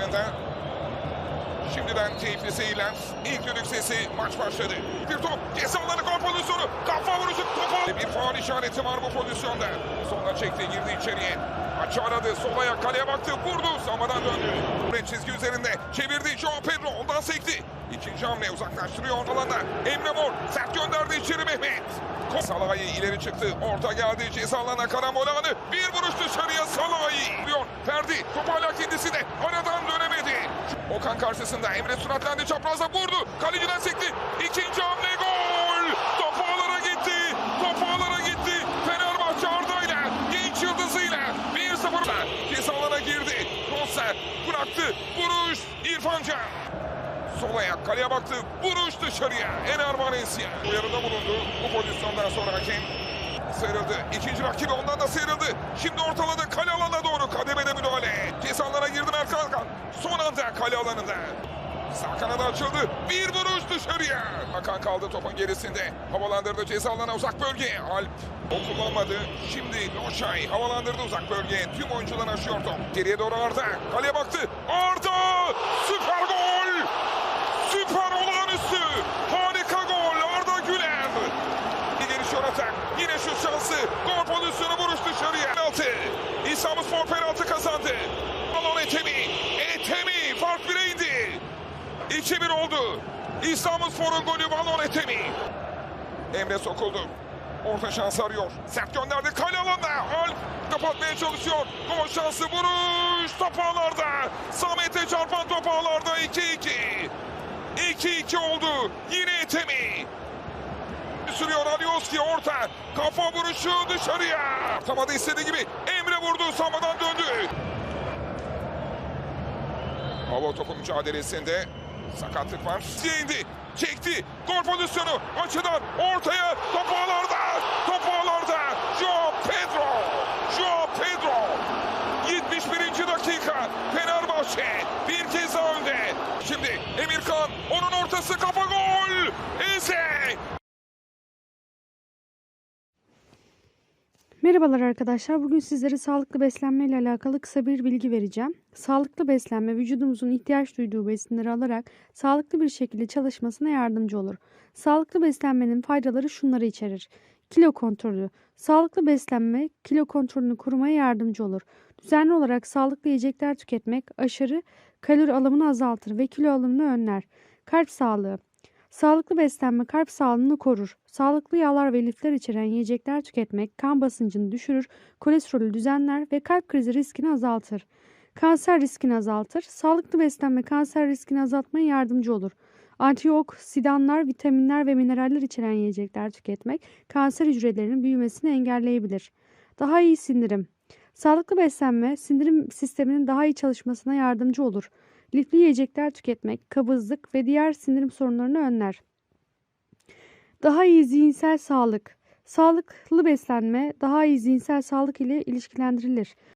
yanında. Şimdiden keyifli seyirler. İlk düdük sesi maç başladı. Bir top ceza alanı gol faul işareti var bu pozisyonda. Sonra çekti girdi içeriye. Maçı aradı. Sol ayak kaleye baktı. Vurdu. Samadan döndü. Red çizgi üzerinde. Çevirdi. Joao Pedro. Ondan sekti. İkinci hamle uzaklaştırıyor alanda. Emre Mor sert gönderdi içeri Mehmet. Salahi ileri çıktı. Orta geldi. Ceza alana karambol anı. Bir vuruş dışarıya Salahi. Diyor. Ferdi. Top hala kendisine. Aradan dönemedi. Okan karşısında Emre süratlendi. Çaprazda vurdu. Kaleciden sekti. İkinci hamle bıraktı. Vuruş İrfan Can. Sol ayak kaleye baktı. Vuruş dışarıya. Ener Valencia. Uyarıda bulundu. Bu pozisyondan sonra hakem sıyrıldı. İkinci rakibi ondan da sıyrıldı. Şimdi ortaladı. Kale alanına doğru kademede müdahale. Cezalara girdi Mert Hakan. Son anda kale alanında. Sağ kanada açıldı. Bir vuruş dışarıya. Hakan kaldı topun gerisinde. Havalandırdı ceza uzak bölge. Alp o kullanmadı. Şimdi Loşay havalandırdı uzak bölgeye. Tüm oyuncular aşıyor top. Geriye doğru Arda. Kaleye baktı. Arda! Süper gol! Süper olağanüstü! Harika gol Arda Güler! Bir gelişiyor atak. Yine şu şansı. Gol 2-1 oldu. İstanbulspor'un golü Balon Etemi. Emre sokuldu. Orta şansı arıyor. Sert gönderdi. Kale alanda. Alp kapatmaya çalışıyor. Gol şansı vuruş. Top ağlarda. Samet'e çarpan top ağlarda. 2-2. 2-2 oldu. Yine Etemi. Sürüyor Alioski orta. Kafa vuruşu dışarıya. Tamada istediği gibi. Emre vurdu. Samadan döndü. Hava topu mücadelesinde sakatlık var. Indi. Çekti. Gol pozisyonu. Açıdan ortaya. Top ağlarda. Top ağlarda. Joao Pedro. Joao Pedro. 71. dakika. Fenerbahçe bir kez daha önde. Şimdi Emirkan. Onun ortası kafa gol. Eze. Merhabalar arkadaşlar. Bugün sizlere sağlıklı beslenme ile alakalı kısa bir bilgi vereceğim. Sağlıklı beslenme vücudumuzun ihtiyaç duyduğu besinleri alarak sağlıklı bir şekilde çalışmasına yardımcı olur. Sağlıklı beslenmenin faydaları şunları içerir. Kilo kontrolü. Sağlıklı beslenme kilo kontrolünü korumaya yardımcı olur. Düzenli olarak sağlıklı yiyecekler tüketmek aşırı kalori alımını azaltır ve kilo alımını önler. Kalp sağlığı. Sağlıklı beslenme kalp sağlığını korur. Sağlıklı yağlar ve lifler içeren yiyecekler tüketmek kan basıncını düşürür, kolesterolü düzenler ve kalp krizi riskini azaltır. Kanser riskini azaltır. Sağlıklı beslenme kanser riskini azaltmaya yardımcı olur. Antioksidanlar, vitaminler ve mineraller içeren yiyecekler tüketmek kanser hücrelerinin büyümesini engelleyebilir. Daha iyi sindirim. Sağlıklı beslenme sindirim sisteminin daha iyi çalışmasına yardımcı olur. Lifli yiyecekler tüketmek kabızlık ve diğer sindirim sorunlarını önler. Daha iyi zihinsel sağlık. Sağlıklı beslenme daha iyi zihinsel sağlık ile ilişkilendirilir.